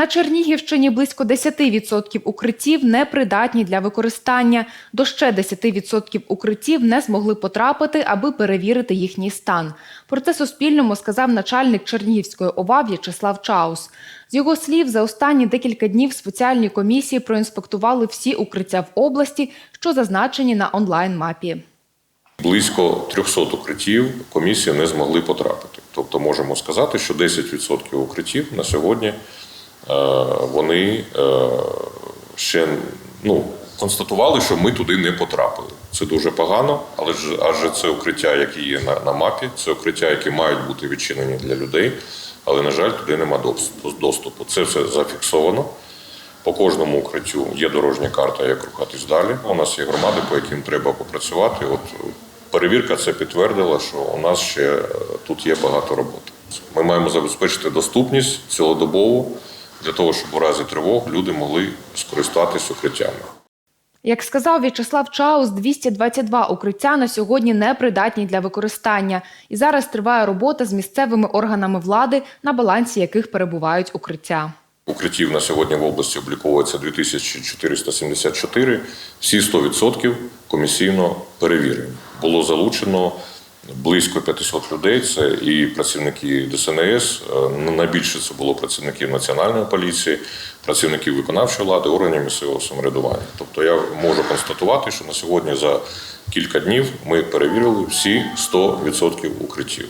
На Чернігівщині близько 10% укриттів непридатні для використання. До ще 10% укриттів не змогли потрапити, аби перевірити їхній стан. Про це Суспільному сказав начальник Чернігівської ОВА В'ячеслав Чаус. З його слів, за останні декілька днів спеціальні комісії проінспектували всі укриття в області, що зазначені на онлайн-мапі. Близько 300 укриттів комісії не змогли потрапити. Тобто можемо сказати, що 10% укриттів на сьогодні вони е, ще ну, констатували, що ми туди не потрапили. Це дуже погано, але ж адже це укриття, які є на, на мапі, це укриття, які мають бути відчинені для людей, але на жаль, туди нема доступу-. Це все зафіксовано. По кожному укриттю є дорожня карта, як рухатись далі. У нас є громади, по яким треба попрацювати. От е, перевірка це підтвердила, що у нас ще е, тут є багато роботи. Ми маємо забезпечити доступність цілодобову для того, щоб у разі тривог люди могли скористатись укриттями. Як сказав В'ячеслав Чаус, 222 укриття на сьогодні непридатні для використання. І зараз триває робота з місцевими органами влади, на балансі яких перебувають укриття. Укриттів на сьогодні в області обліковується 2474. Всі 100% комісійно перевірені. Було залучено близько 500 людей. Це і працівники ДСНС. е, Найбільше це було працівників національної поліції, працівників виконавчої влади, органів місцевого самоврядування. Тобто я можу констатувати, що на сьогодні за кілька днів ми перевірили всі 100% укриттів.